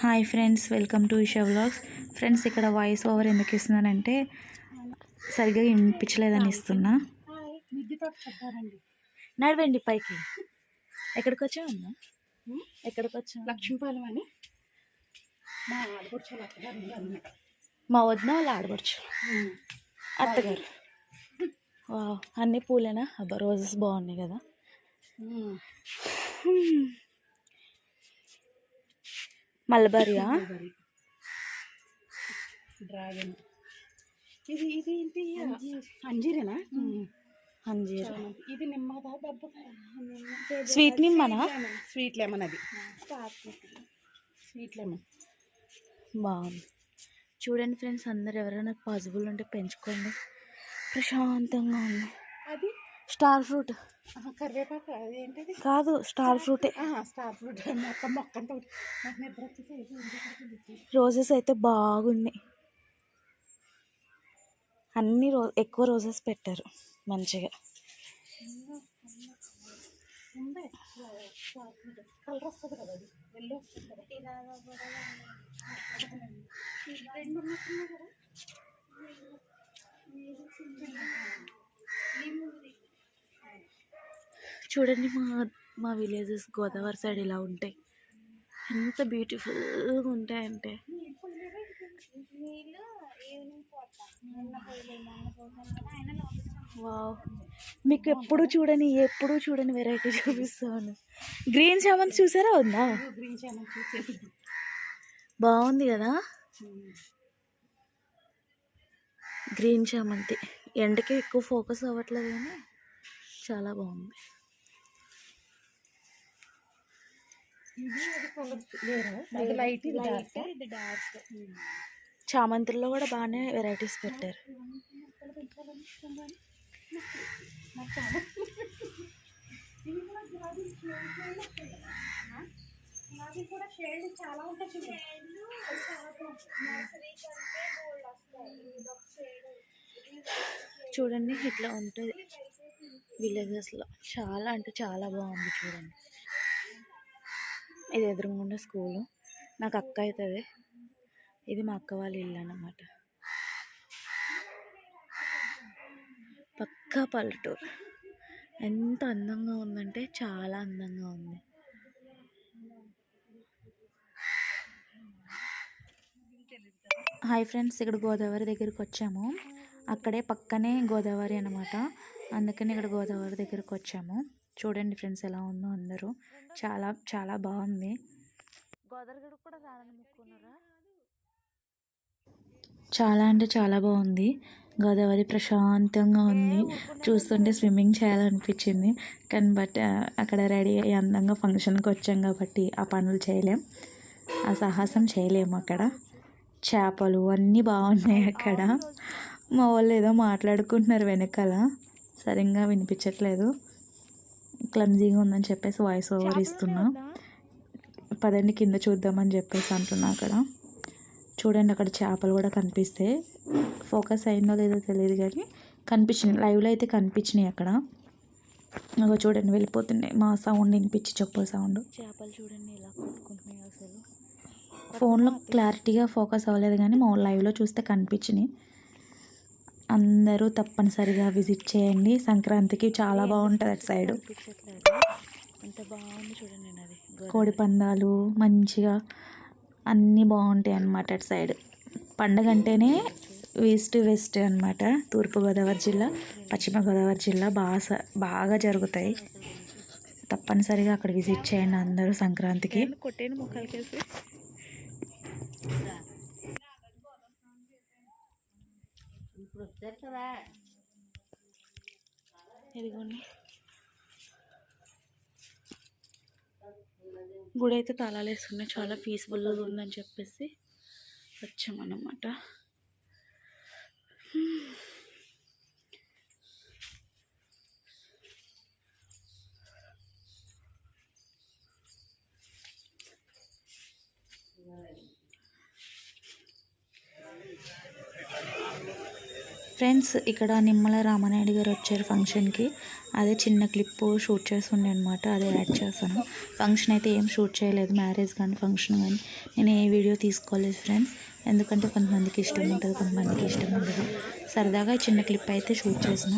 Hi friends welcome to Isha vlogs. Friends ఇక్కడ voice over ఎందుకు ఇస్తున్నానంటే సరిగ్గా వినిపించలేదని ఇస్తున్నా. నడవండి పైకి. ఎక్కడికి వచ్చామన్నా ఎక్కడికి వచ్చాం లక్ష్మీపాలెం అని మా ఆడపడుచు మా వదిన వాళ్ళు ఆడపడుచు. అత్తగారు. అన్ని పూలేనా? అబ్బా రోజెస్ బాగున్నాయి కదా. మల్బరియా? డ్రాగన్. ఇది ఇది అంజీరేనా? అంజీర్. ఇది నిమ్మదా స్వీట్ నిమ్మనా? Sweet lemon. అది. Sweet lemon. బాగుంది చూడండి ఫ్రెండ్స్ అందరు ఎవరైనా పాసిబుల్ ఉంటే పెంచుకోండి. ప్రశాంతంగా ఉంది. అది? Star fruit. కరివేపాకు కాదు స్టార్ ఫ్రూటే. స్టార్ ఫ్రూట్ మొక్క మొక్క నిద్ర. రోజెస్ అయితే బాగున్నాయి అన్ని రో ఎక్కువ రోజెస్ పెట్టారు మంచిగా. ఉంది స్టార్ ఫ్రూట్. కలర్ వస్తుంది కదా అది. ఎల్లో వస్తుంది కదా రెండు ఉన్నట్టున్నాయి కదా చూడండి మా మా విలేజెస్ గోదావరి సైడ్ ఇలా ఉంటాయి. ఎంత బ్యూటిఫుల్గా ఉంటాయంటే. వావ్ మీకు ఎప్పుడు చూడని ఎప్పుడు చూడని వెరైటీ చూపిస్తాను. గ్రీన్ చామంతి చూసారా ఉందా? బాగుంది కదా? గ్రీన్ చామంతి ఎండకి ఎక్కువ ఫోకస్ అవ్వట్లేదు కానీ చాలా బాగుంది. ఇది లైట్ డార్క్ డార్క్ చామంతుల్లో కూడా బాగానే వెరైటీస్ పెట్టారు అది కూడా షేడ్ చాలా ఉంటాయి చూడు చూడండి ఇట్లా ఉంటుంది. విలేజెస్లో చాలా అంటే చాలా బాగుంది చూడండి. ఇది ఎదురుగుండా స్కూలు. నాకు అక్క అవుతుంది ఇది మా అక్క వాళ్ళ ఇల్లు అన్నమాట. పక్కా పల్లెటూరు. ఎంత అందంగా ఉందంటే చాలా అందంగా ఉంది. హాయ్ ఫ్రెండ్స్ ఇక్కడ గోదావరి దగ్గరికి వచ్చాము. అక్కడే పక్కనే గోదావరి అనమాట అందుకని ఇక్కడ గోదావరి దగ్గరికి వచ్చాము. చూడండి ఫ్రెండ్స్ ఎలా ఉందో అందరూ. చాలా చాలా బాగుంది. గోదావరి కూడా రావాలనుకున్నారా చాలా అంటే చాలా బాగుంది. గోదావరి ప్రశాంతంగా ఉంది. చూస్తుంటే స్విమ్మింగ్ చేయాలనిపించింది. కానీ బట్ అక్కడ రెడీ అయ్యి అందంగా ఫంక్షన్కి వచ్చాం కాబట్టి ఆ పనులు చేయలేం. ఆ సాహసం చేయలేము అక్కడ. చేపలు అన్నీ బాగున్నాయి అక్కడ. మా వాళ్ళు ఏదో మాట్లాడుకుంటున్నారు వెనకాల. సరిగ్గా వినిపించట్లేదు. క్లమ్జీగా ఉందని చెప్పేసి వాయిస్ ఓవర్ ఇస్తున్నా. పదండి కింద చూద్దామని చెప్పేసి అంటున్నా అక్కడ. చూడండి అక్కడ చేపలు కూడా కనిపిస్తాయి ఫోకస్ అయిందో లేదో తెలియదు కానీ కనిపించినాయి. లైవ్లో అయితే కనిపించినాయి అక్కడ. అగో చూడండి వెళ్ళిపోతున్నాయి. మా సౌండ్ వినిపించి చెప్పుల సౌండ్ చేపలు చూడండి ఎలా కొట్టుకుంటున్నాయి అసలు. ఫోన్లో క్లారిటీగా ఫోకస్ అవ్వలేదు కానీ మా లైవ్లో చూస్తే కనిపించినాయి. అందరూ తప్పనిసరిగా విజిట్ చేయండి. సంక్రాంతికి చాలా బాగుంటుంది అటు సైడ్ ఎంత బాగుంది చూడండి అది. కోడి పందాలు మంచిగా అన్నీ బాగుంటాయి అన్నమాట అటు సైడ్. పండగ అంటేనే ఈస్ట్ వెస్ట్ అన్నమాట. తూర్పుగోదావరి జిల్లా పశ్చిమ గోదావరి జిల్లా బాగా బాగా జరుగుతాయి. తప్పనిసరిగా అక్కడ విజిట్ చేయండి అందరూ సంక్రాంతికి. కొట్టేను ముఖాలకేసి ఇదిగోండి. గుడి అయితే తాళాలు వేసుకున్నాయి చాలా పీస్ఫుల్గా ఉందని చెప్పేసి వచ్చామన్నమాట. ఫ్రెండ్స్ ఇక్కడ నిమ్మల రామనాయుడు గారు వచ్చారు ఫంక్షన్కి. అదే చిన్న క్లిప్ షూట్ చేస్తుండే అనమాట అదే యాడ్ చేస్తాను. ఫంక్షన్ అయితే ఏం షూట్ చేయలేదు మ్యారేజ్ కానీ ఫంక్షన్ కానీ నేను ఏ వీడియో తీసుకోలేదు ఫ్రెండ్స్. ఎందుకంటే కొంతమందికి ఇష్టం ఉంటుంది కొంతమందికి ఇష్టం ఉండదు. సరదాగా చిన్న క్లిప్ అయితే షూట్ చేసిన.